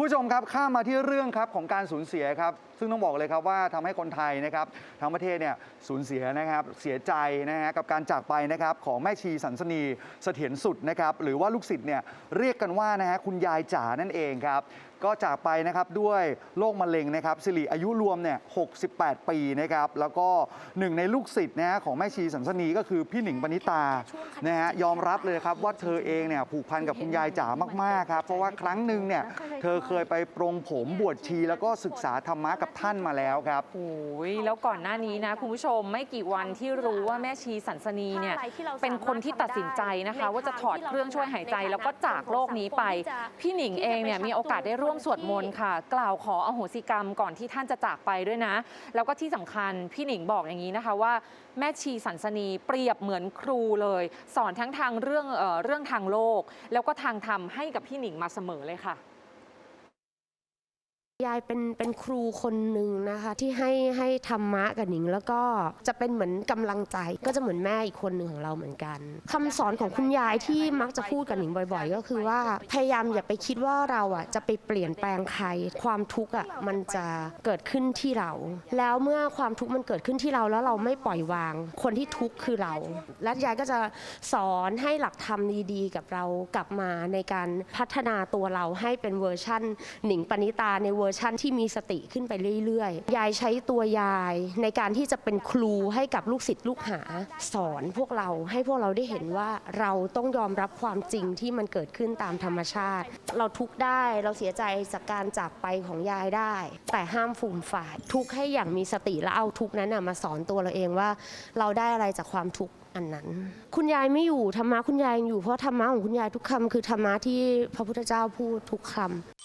ผู้ชมครับข้ามมาที่เรื่องครับของการสูญเสียครับ ซึ่งต้องบอกเลยครับว่าทำให้คนไทยนะครับทั้งประเทศเนี่ยสูญเสียนะครับเสียใจนะฮะกับการจากไปนะครับของแม่ชีสันสนีเสถียรสุดนะครับหรือว่าลูกศิษย์เนี่ยเรียกกันว่านะฮะคุณยายจ๋านั่นเองครับ ก็จากไปนะครับด้วยโรคมะเร็งนะครับสิริอายุรวมเนี่ย68 ปีนะครับแล้วก็หนึ่งในลูกศิษย์นะฮะของแม่ชีสันสนีก็คือพี่หนิงปณิตานะฮะยอมรับเลยครับว่าเธอเองเนี่ยผูกพันกับคุณยายจ๋ามากๆครับเพราะว่าครั้งหนึ่งเนี่ยเธอเคยไปปรงผมบวชชี แล้วก็ศึกษาธรรมะกับท่านมาแล้วครับโอ้ยแล้วก่อนหน้านี้นะคุณผู้ชมไม่กี่วันที่รู้ว่าแม่ชีสันสนีเนี่ยเป็นคนที่ตัดสินใจนะคะ ว่าจะถอดเครื่องช่วยหายใจ แล้วก็จากโลกนี้ไป พี่หนิงเองเนี่ยมีโอกาสได้ร่วมสวดมนต์ค่ะ กล่าวขออโหสิกรรมก่อนที่ท่านจะจากไปด้วยนะ แล้วก็ที่สำคัญพี่หนิงบอกอย่างนี้นะคะว่าแม่ชีสันสนีเปรียบเหมือนครูเลย สอนทั้งทางเรื่องเออเรื่องทางโลก แล้วก็ทางธรรมให้กับพี่หนิงมาเสมอเลยค่ะ ยายเป็นเป็นครูคนหนึ่งนะคะที่ให้ให้ธรรมะกับหนิง แล้วก็จะเป็นเหมือนกำลังใจก็จะเหมือนแม่อีกคนหนึ่งของเราเหมือนกันคำสอนของคุณยายที่มักจะพูดกับหนิงบ่อย ๆ ก็คือว่าพยายามอย่าไปคิดว่าเราอะจะไปเปลี่ยนแปลงใคร ความทุกข์อะมันจะเกิดขึ้นที่เรา แล้วเมื่อความทุกข์มันเกิดขึ้นที่เราแล้วเราไม่ปล่อยวาง คนที่ทุกข์คือเรา และยายก็จะสอนให้หลักธรรมดีๆ กับเรากลับมาในการพัฒนาตัวเราให้เป็นเวอร์ชั่น หนิงปณิตาในเวอร์ชั่นที่มีสติขึ้นไปเรื่อยๆ ยายใช้ตัวยายในการที่จะเป็นครูให้กับลูกศิษย์ลูกหา สอนพวกเราให้พวกเราได้เห็นว่าเราต้องยอมรับความจริงที่มันเกิดขึ้นตามธรรมชาติ เราทุกข์ได้เราเสียใจจากการจากไปของยายได้ แต่ห้ามฟูมฝ่าย ทุกข์ให้อย่างมีสติแล้วเอาทุกข์นั้นมาสอนตัวเราเองว่า เราได้อะไรจากความทุกข์อันนั้น คุณยายไม่อยู่ธรรมะคุณยายอยู่เพราะธรรมะของคุณยายทุกคำคือธรรมะที่พระพุทธเจ้าพูดทุกคำ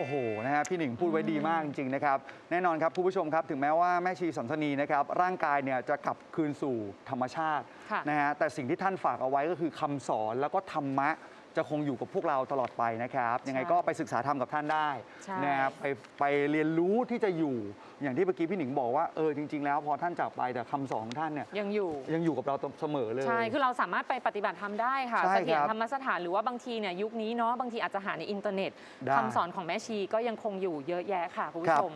โอ้โห นะฮะ พี่หนิงพูดไว้ดีมากจริง ๆ นะครับ แน่นอนครับผู้ผู้ชมครับ ถึงแม้ว่าแม่ชีสันสนีนะครับ ร่างกายเนี่ยจะกลับคืนสู่ธรรมชาติ ค่ะ นะฮะ แต่สิ่งที่ท่านฝากเอาไว้ก็คือคำสอนแล้วก็ธรรมะ จะคงอยู่กับพวกเราตลอดไปนะครับ ยังไงก็ไปศึกษาธรรมกับท่านได้ใช่ นะครับไปไปเรียนรู้ที่จะอยู่อย่างที่เมื่อกี้พี่หนิงบอกว่าเออจริง ๆ แล้วพอท่านจากไปแต่คำสอนของท่านเนี่ยยังอยู่ ยังอยู่กับเราเสมอเลย ใช่ คือเราสามารถไปปฏิบัติธรรมได้ค่ะใช่เสถียรครับธรรมสถานหรือว่าบางทีเนี่ยยุคนี้เนาะบางทีอาจจะหาในอินเทอร์เน็ตได้ คำสอนของแม่ชีก็ยังคงอยู่เยอะแยะค่ะคุณครัผู้บชม